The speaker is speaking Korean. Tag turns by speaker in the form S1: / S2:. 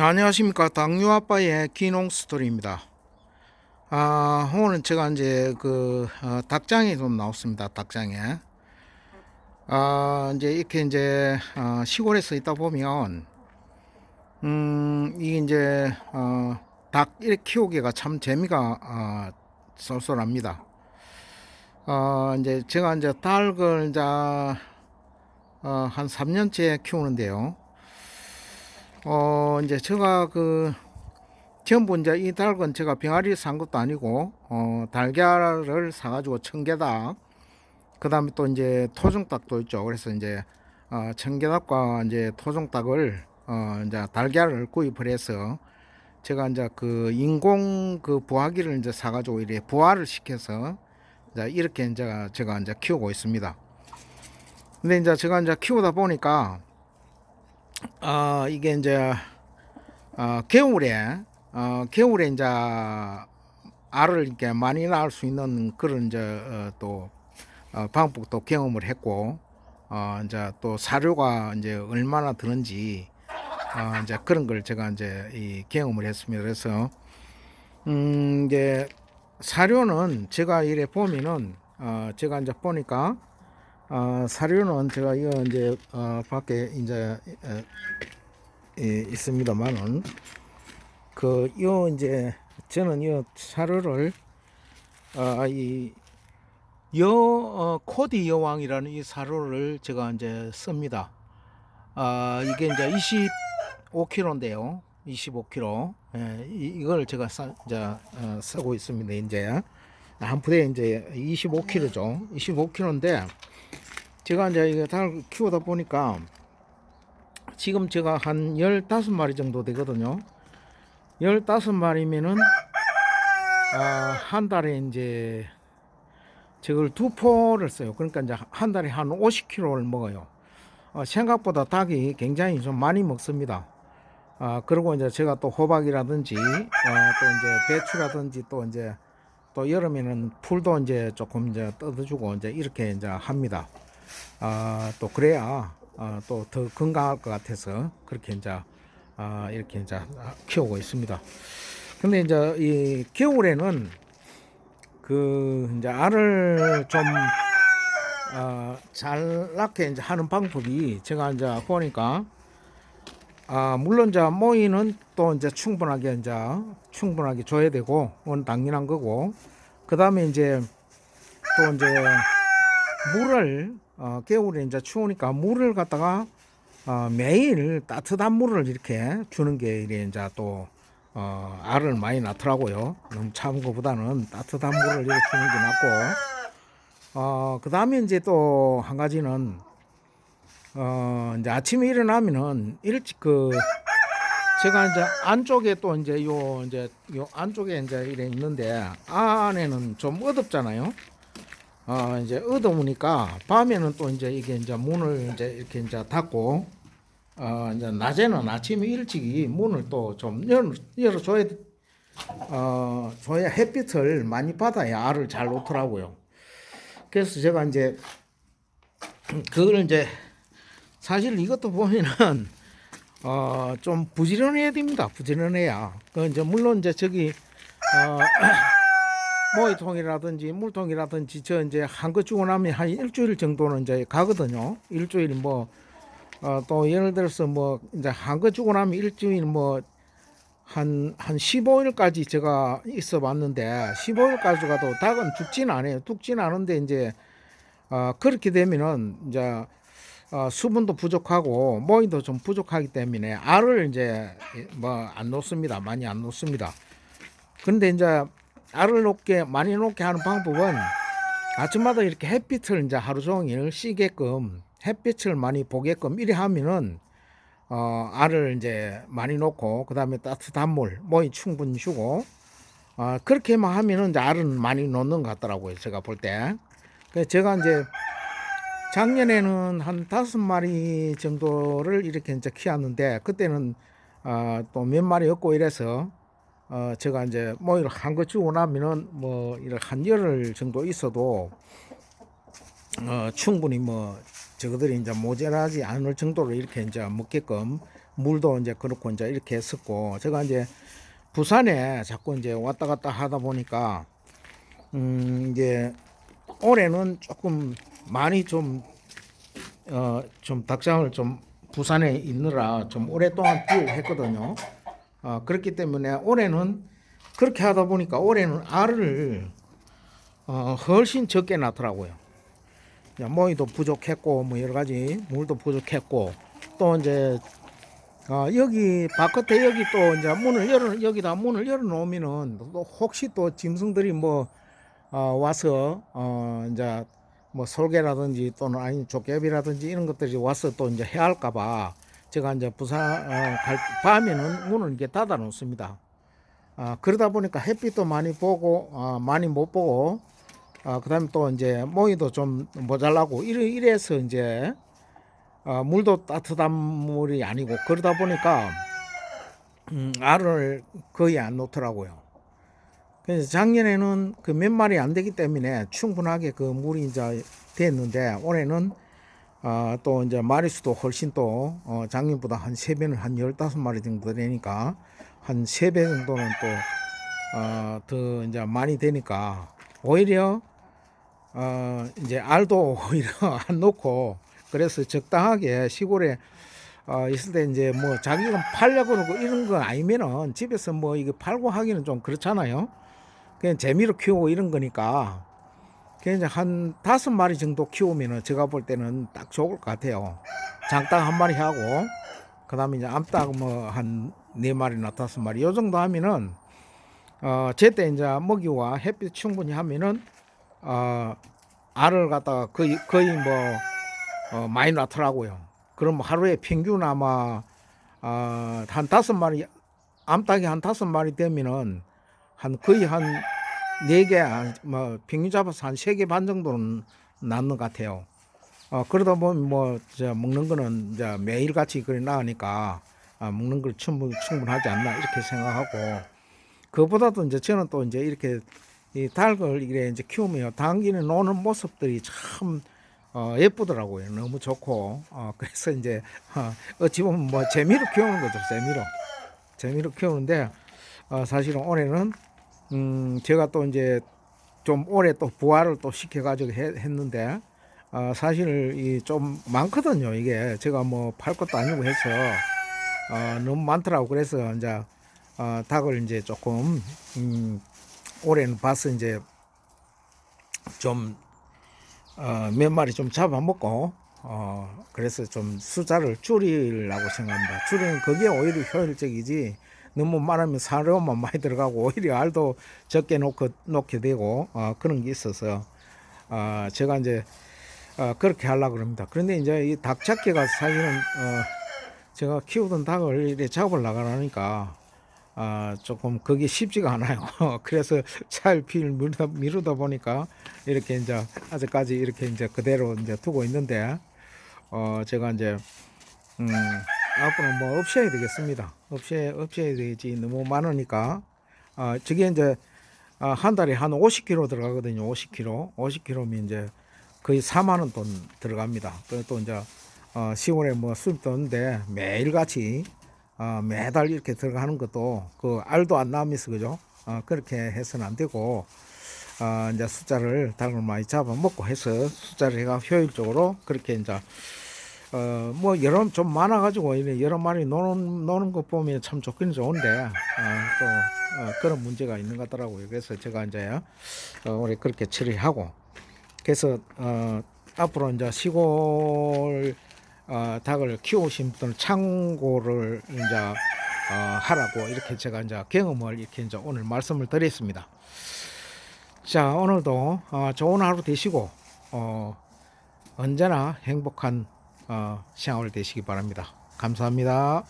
S1: 안녕하십니까 당뇨 아빠의 기농 스토리입니다. 아 오늘 제가 이제 그 어, 닭장에 좀 나왔습니다. 닭장에 아 이제 이렇게 이제 어, 시골에서 있다 보면 음 이게 이제 어, 닭 이렇게 키우기가 참 재미가 어, 쏠쏠합니다. 어 이제 제가 이제 닭을 이제 어, 한 3년째 키우는데요. 어 이제 제가 그 전부 이제 이 닭은 제가 병아리 산 것도 아니고 어 달걀을 사가지고 청개닭 그 다음에 또 이제 토종닭도 있죠. 그래서 이제 어 청개닭과 이제 토종닭을 어 이제 달걀을 구입을 해서 제가 이제 그 인공 그 부화기를 이제 사가지고 이렇게 부화를 시켜서 이제 이렇게 이제 제가 이제 키우고 있습니다. 근데 이제 제가 이제 키우다 보니까 아 이게 이제 어, 겨울에 어, 겨울에 이제 알을 이렇게 많이 낳을 수 있는 그런 이제 어, 또 어, 방법도 경험을 했고 어, 이제 또 사료가 이제 얼마나 드는지 어, 이제 그런 걸 제가 이제 이 경험을 했습니다. 그래서 음 이제 사료는 제가 이래 보면은 어, 제가 이제 보니까 어, 사료는 제가 이거 이제 어, 밖에 이제 어, 예, 있습니다만은 그요 이제 저는 이 사료를 어, 이여 어, 코디 여왕이라는 이 사료를 제가 이제 씁니다. 아 이게 이제 25kg인데요. 25kg. 예, 이, 이걸 제가 사, 이제 어, 쓰고 있습니다. 이제 한 푸대에 이제 25kg죠. 25kg인데 제가 이제 이거 닭을 키우다 보니까 지금 제가 한 15마리 정도 되거든요. 15마리면은 아, 한 달에 이제 저걸 두 포를 써요. 그러니까 이제 한 달에 한 50kg를 먹어요. 어, 생각보다 닭이 굉장히 좀 많이 먹습니다. 아, 그리고 이제 제가 또 호박이라든지 어, 또 이제 배추라든지 또 이제 또 여름에는 풀도 이제 조금 이제 뜯어주고 이제 이렇게 이제 합니다. 아, 또 그래야 아, 또더 건강할 것 같아서 그렇게 이제 아, 이렇게 이제 키우고 있습니다. 근데 이제 이 겨울에는 그 이제 알을 좀 어, 잘 낳게 이제 하는 방법이 제가 이제 보니까 아 물론 이제 모이는 또 이제 충분하게 이제 충분하게 줘야 되고 그건 당연한 거고 그 다음에 이제 또 이제 물을 어, 겨울에 이제 추우니까 물을 갖다가 어, 매일 따뜻한 물을 이렇게 주는 게 이래 이제 또 어, 알을 많이 낳더라고요. 너무 차은 것보다는 따뜻한 물을 이렇게 주는 게 낫고 어, 그 다음에 이제 또 한 가지는 어, 이제 아침에 일어나면은 일찍 그 제가 이제 안쪽에 또 이제 요 이제 요 안쪽에 이제 이래 있는데 안에는 좀 어둡잖아요. 어 이제 어두우니까 밤에는 또 이제 이게 이제 문을 이제 이렇게 이제 닫고 어 이제 낮에는 아침에 일찍이 문을 또좀 열어 열어 줘야 어 줘야 햇빛을 많이 받아야 알을 잘 놓더라고요. 그래서 제가 이제 그걸 이제 사실 이것도 보면은 어 좀 부지런해야 됩니다. 부지런해야. 그 이제 물론 이제 저기 어 모이통이라든지 물통이라든지 저 이제 한거 주고 나면 한 일주일 정도는 이제 가거든요. 일주일 뭐 어 또 예를 들어서 뭐 이제 한거 주고 나면 일주일 뭐 한, 한 15일까지 제가 있어 봤는데, 15일까지 가도 닭은 죽진 않아요. 죽진 않은데, 이제, 어, 그렇게 되면은, 이제, 어, 수분도 부족하고, 모이도 좀 부족하기 때문에, 알을 이제, 뭐, 안 놓습니다. 많이 안 놓습니다. 근데 이제, 알을 놓게, 많이 놓게 하는 방법은, 아침마다 이렇게 햇빛을 이제 하루 종일 쉬게끔, 햇빛을 많이 보게끔 이래 하면은, 어, 알을 이제 많이 놓고 그 다음에 따뜻한 물 모이 충분히 주고 어, 그렇게만 하면은 이제 알은 많이 놓는 것 같더라고요. 제가 볼 때. 그래서 제가 이제 작년에는 한 다섯 마리 정도를 이렇게 이제 키웠는데 그때는 어, 또 몇 마리 없고 이래서 어, 제가 이제 뭐 이렇게 한 거 주고 나면은 뭐 이렇게 한 열흘 정도 있어도 어, 충분히 뭐 저거들이 이제 모자라지 않을 정도로 이렇게 이제 먹게끔 물도 이제 그렇고 이제 이렇게 했었고 제가 이제 부산에 자꾸 이제 왔다 갔다 하다 보니까 음 이제 올해는 조금 많이 좀어좀 닭장을 좀 부산에 있느라 좀 오랫동안 비우고 했거든요. 어 그렇기 때문에 올해는 그렇게 하다 보니까 올해는 알을 어 훨씬 적게 낳더라고요. 모이도 부족했고 뭐 여러 가지 물도 부족했고 또 이제 어, 여기 바깥에 여기 또 이제 문을 열어 여기다 문을 열어 놓으면은 또 혹시 또 짐승들이 뭐 어, 와서 어 이제 뭐 솔개라든지 또는 아니 조개비라든지 이런 것들이 와서 또 이제 해할까봐 제가 이제 부산 어, 갈 밤에는 문을 이렇게 닫아 놓습니다. 아 그러다 보니까 햇빛도 많이 보고 어, 많이 못 보고 아 그다음에 또 이제 모이도 좀 모자라고 이래 이래서 이제 어, 물도 따뜻한 물이 아니고 그러다 보니까 음, 알을 거의 안 놓더라고요. 그래서 작년에는 그 몇 마리 안 되기 때문에 충분하게 그 물이 이제 됐는데 올해는 어, 또 이제 마리수도 훨씬 또 어, 작년보다 한 세 배는 한 열다섯 마리 정도 되니까 한 세 배 정도는 또 어, 더 이제 많이 되니까 오히려 어, 이제 알도 오히려 안 놓고 그래서 적당하게 시골에 어, 있을 때 이제 뭐 자기가 팔려고 그러고 이런 거 아니면은 집에서 뭐 이거 팔고 하기는 좀 그렇잖아요. 그냥 재미로 키우고 이런 거니까 그냥 한 다섯 마리 정도 키우면은 제가 볼 때는 딱 좋을 것 같아요. 장딱 한 마리 하고 그다음에 이제 암탉 뭐 한 네 마리나 다섯 마리 요 정도 하면은 어 제때 이제 먹이와 햇빛 충분히 하면은 어 알을 갖다가 거의 거의 뭐 어, 많이 낳더라고요. 그럼 하루에 평균 아마 어, 한 다섯 마리 암탉이 한 다섯 마리 되면은 한 거의 한 네 개, 뭐 평균 잡아서 한 세 개 반 정도는 낳는 것 같아요. 어, 그러다 보면 뭐저 먹는 거는 이제 매일 같이 그래 나으니까 아, 먹는 걸 충분 충분하지 않나 이렇게 생각하고 그보다도 이제 저는 또 이제 이렇게 이 닭을 이래 이제 키우면 당기는 노는 모습들이 참 어, 예쁘더라고요. 너무 좋고 어, 그래서 이제 어, 어찌 보면 뭐 재미로 키우는 거죠. 재미로 재미로 키우는데 어, 사실은 올해는 음, 제가 또 이제 좀 올해 또 부화를 또 시켜가지고 해- 했는데 어, 사실 이 좀 많거든요. 이게 제가 뭐 팔 것도 아니고 해서 어, 너무 많더라고. 그래서 이제 어, 닭을 이제 조금 음, 올해는 봐서 이제 좀 어, 몇 마리 좀 잡아먹고 어, 그래서 좀 숫자를 줄이려고 생각합니다. 줄이면 그게 오히려 효율적이지 너무 많으면 사료만 많이 들어가고 오히려 알도 적게 놓고 놓게 되고 어, 그런 게 있어서 어, 제가 이제 어, 그렇게 하려고 그럽니다. 그런데 이제 이 닭 잡기가 사실은 어, 제가 키우던 닭을 이렇게 잡으려고 하니까 아, 조금 그게 쉽지가 않아요. 그래서 차일피일 미루다, 미루다 보니까 이렇게 이제 아직까지 이렇게 이제 그대로 이제 두고 있는데, 어, 제가 이제, 음, 앞으로 뭐 없애야 되겠습니다. 없애, 없애야 되지. 너무 많으니까. 아, 저게 이제, 아, 한 달에 한 50kg 들어가거든요. 50kg. 50kg면 이제 거의 4만 원 돈 들어갑니다. 그또 이제, 어, 10월에 뭐 수입도 없는데 매일 같이 어, 매달 이렇게 들어가는 것도 그 알도 안 나오면서 그죠? 어, 그렇게 해서는 안 되고 어, 이제 숫자를 닭을 많이 잡아 먹고 해서 숫자를 해가 효율적으로 그렇게 이제 어, 뭐 여러 좀 많아가지고 여러 마리 노는 노는 것 보면 참 좋긴 좋은데 어, 또 어, 그런 문제가 있는 것 같더라고요. 그래서 제가 이제 어, 올해 그렇게 처리하고 그래서 어, 앞으로 이제 시골 어, 닭을 키우신 분들은 창고를 이제 어, 하라고 이렇게 제가 이제 경험을 이렇게 이제 오늘 말씀을 드렸습니다. 자 오늘도 어, 좋은 하루 되시고 어, 언제나 행복한 어, 생활 되시기 바랍니다. 감사합니다.